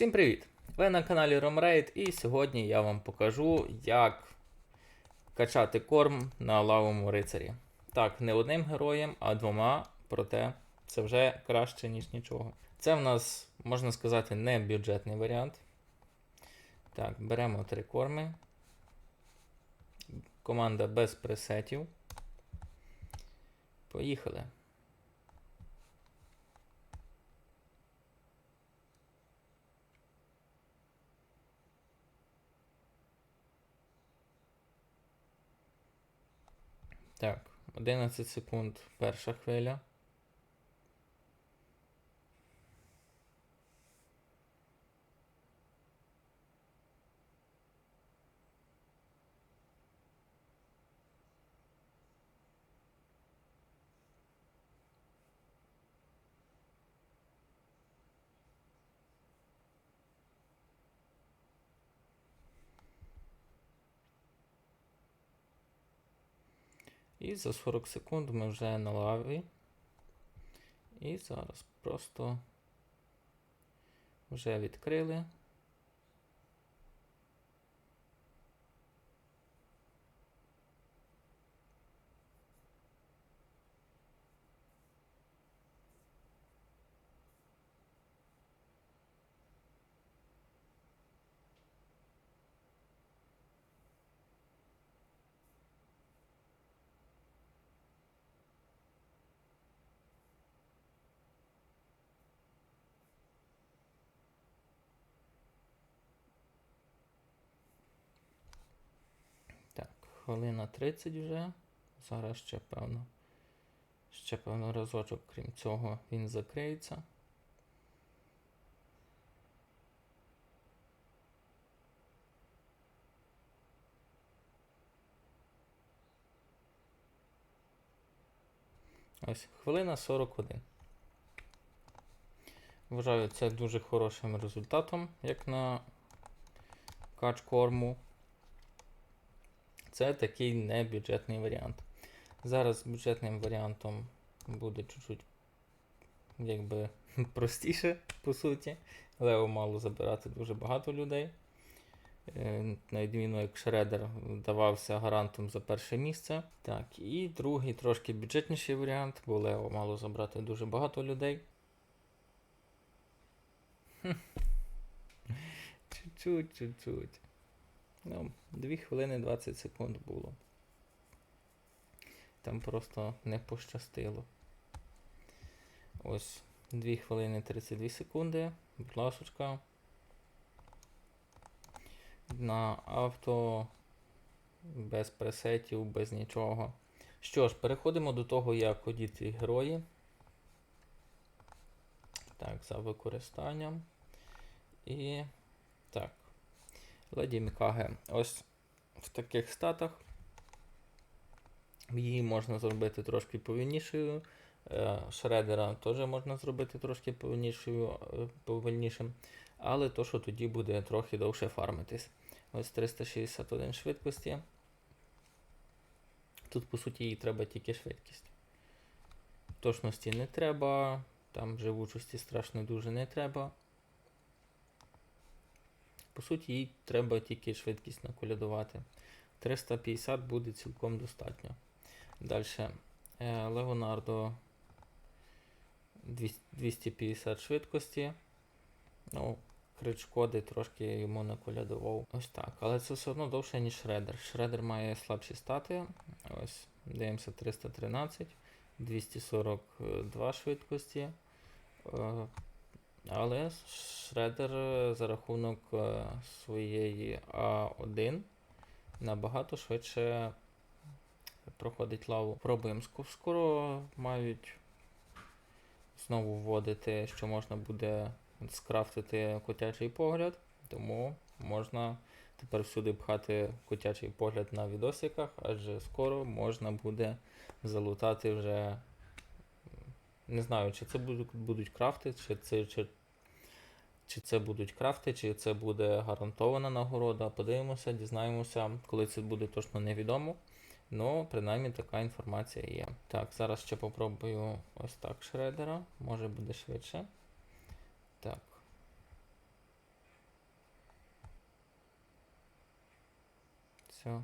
Всім привіт! Ви на каналі RomRaid і сьогодні я вам покажу, як качати корм на лавовому рицарі. Так, не одним героєм, а двома, проте це вже краще, ніж нічого. Це в нас, можна сказати, не бюджетний варіант. Так, беремо три корми. Команда без пресетів. Поїхали. Так, 11 секунд перша хвиля. І за 40 секунд ми вже на лаві. І зараз просто вже відкрили. Так, хвилина 30 вже. Зараз ще певно. Ще певно разочок, крім цього, він закриється. Ось, хвилина 41. Вважаю це дуже хорошим результатом, як на кач корму. Це такий небюджетний варіант. Зараз бюджетним варіантом буде чуть-чуть якби простіше, по суті. Лео мало забирати дуже багато людей. Е, На відміну, як Шредер давався гарантом за перше місце. Так, і другий трошки бюджетніший варіант, бо Лео мало забрати дуже багато людей. Чуть-чуть, чуть-чуть. Ну, 2 хвилини 20 секунд було. Там просто не пощастило. Ось 2 хвилини 32 секунди. Будь ласочка. На авто без пресетів, без нічого. Що ж, переходимо до того, як одіти герої. Так, за використанням. І так. Леді Мікаге. Ось в таких статах. Її можна зробити трошки повільнішою. Е, Шредера теж можна зробити трошки повільнішою, е, повільнішим. Але то, що тоді буде трохи довше фармитись. Ось 361 швидкості. Тут, по суті, їй треба тільки швидкість. Точності не треба, там живучості страшно дуже не треба. По суті, їй треба тільки швидкість наколядувати. 350 буде цілком достатньо. Далі. Леонардо 250 швидкості. Ну, крит шкоди трошки йому наколядував. Ось так. Але це все одно довше, ніж Шредер. Шредер має слабші стати. Ось, дивимося 313, 242 швидкості. Але Шредер е, за рахунок е, своєї А1 набагато швидше проходить лаву. Пробуємо. Ск- Скоро мають знову вводити, що можна буде скрафтити котячий погляд, тому можна тепер всюди пхати котячий погляд на відосиках, адже скоро можна буде залутати вже. Не знаю, чи це будуть крафти, чи це чи, чи це будуть крафти, чи це буде гарантована нагорода. Подивимося, дізнаємося, коли це буде точно невідомо. Ну, принаймні така інформація є. Так, зараз ще попробую ось так шредера, може буде швидше. Так. Все.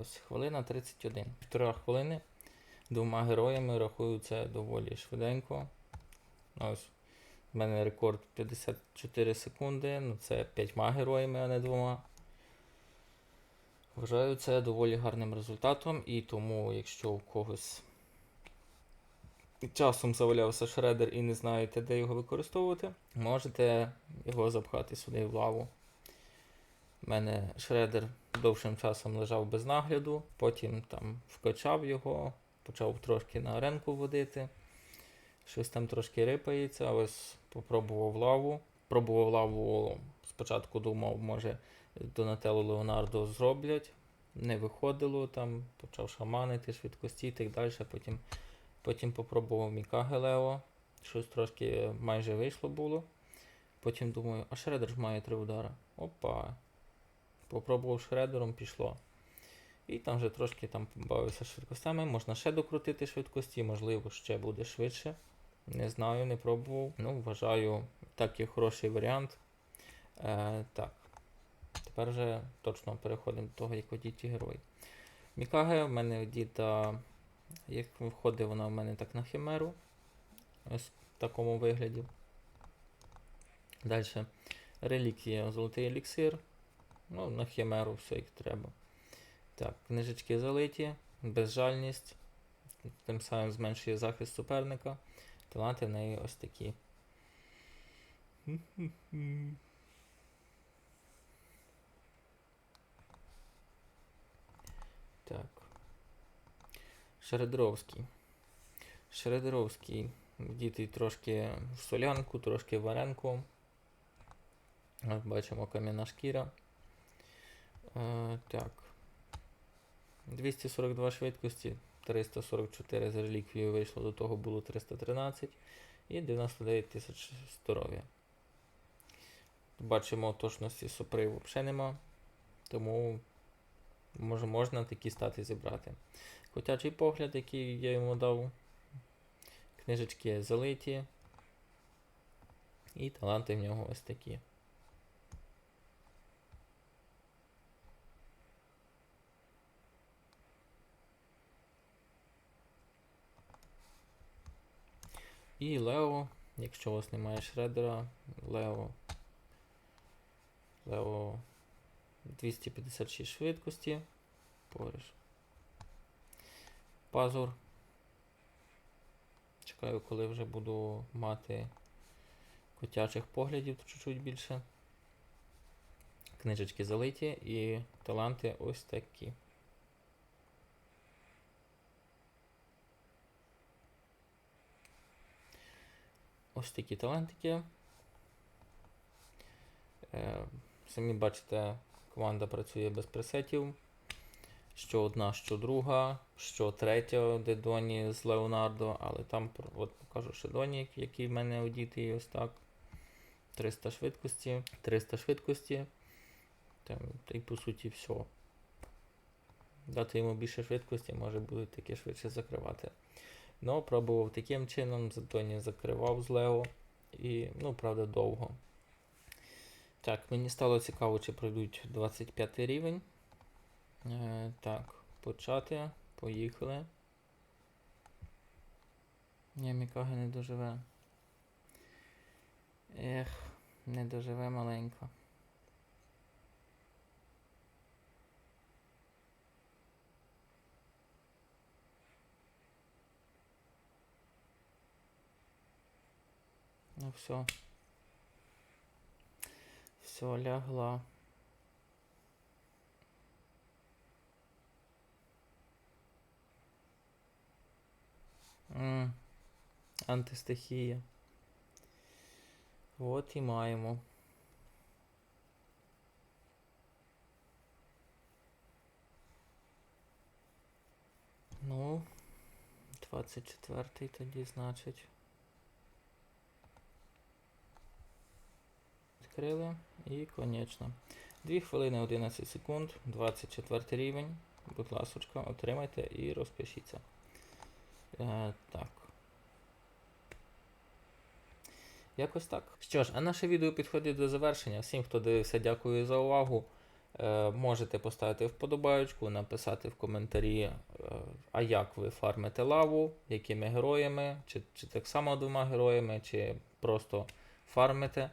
Ось хвилина 31. Півтора хвилини двома героями рахуються доволі швиденько. Ось. У мене рекорд 54 секунди. Ну це п'ятьма героями, а не двома. Вважаю це доволі гарним результатом, і тому, якщо у когось часом завалявся шредер і не знаєте, де його використовувати, можете його запхати сюди в лаву. У мене шредер довшим часом лежав без нагляду, потім там вкачав його, почав трошки на аренку водити. Щось там трошки рипається, ось попробував лаву. Пробував лаву, спочатку думав, може Донателло Леонардо зроблять. Не виходило, там почав шаманити, швидкості і так далі. Потім, потім попробував Мікаге Лео. Щось трошки майже вийшло було. Потім думаю, а шредер ж має три удари. Опа. Попробував шредером, пішло. І там вже трошки там побавився швидкостями. Можна ще докрутити швидкості, можливо, ще буде швидше. Не знаю, не пробував. Ну, вважаю, так є хороший варіант. Е, так. Тепер вже точно переходимо до того, як одіті герої. Мікаге в мене одіта, як виходить вона в мене так на химеру. Ось в такому вигляді. Далі. Реліквія, золотий еліксир. Ну, на химеру все як треба. Так, книжечки залиті, безжальність. Тим самим зменшує захист суперника. Таланти в неї ось такі. Так. Шредеровський. Шредеровський. Діти трошки в солянку, трошки в варенку. Бачимо кам'яна шкіра. Е, так. 242 швидкості, 344 за реліквією вийшло, до того було 313 і 99 тисяч здоров'я. Бачимо, точності сопри взагалі нема, тому може, можна такі стати зібрати. Котячий погляд, який я йому дав, книжечки залиті, і таланти в нього ось такі. І Лео, якщо у вас немає шредера, Лео. Лео 256 швидкості. Пориш. Пазур. Чекаю, коли вже буду мати котячих поглядів чуть-чуть більше. Книжечки залиті і таланти ось такі. Ось такі талантики. Е, самі бачите, команда працює без пресетів. Що одна, що друга, що третя Дедоні з Леонардо, але там от покажу ще Доні, який в мене одітий ось так. 300 швидкості, 300 швидкості. Там, та й по суті все. Дати йому більше швидкості, може буде таке швидше закривати. Ну, пробував таким чином, зато не закривав з Лео. І, ну, правда, довго. Так, мені стало цікаво, чи пройдуть 25 рівень. Е, так, почати. Поїхали. Ні, Мікаги не доживе. Ех, не доживе маленько. Ну все. Все, лягла. М, Антистихія. От і маємо. Ну, 24-й тоді, значить. Відкрили і конечно. 2 хвилини 11 секунд, 24 рівень. Будь ласочка, отримайте і розпишіться. Е, так. Якось так. Що ж, а наше відео підходить до завершення. Всім, хто дивився, дякую за увагу. Е, можете поставити вподобайку, написати в коментарі, е, а як ви фармите лаву, якими героями, чи, чи так само двома героями, чи просто фармите.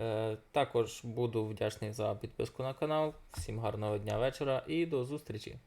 Е, також буду вдячний за підписку на канал. Всім гарного дня вечора і до зустрічі!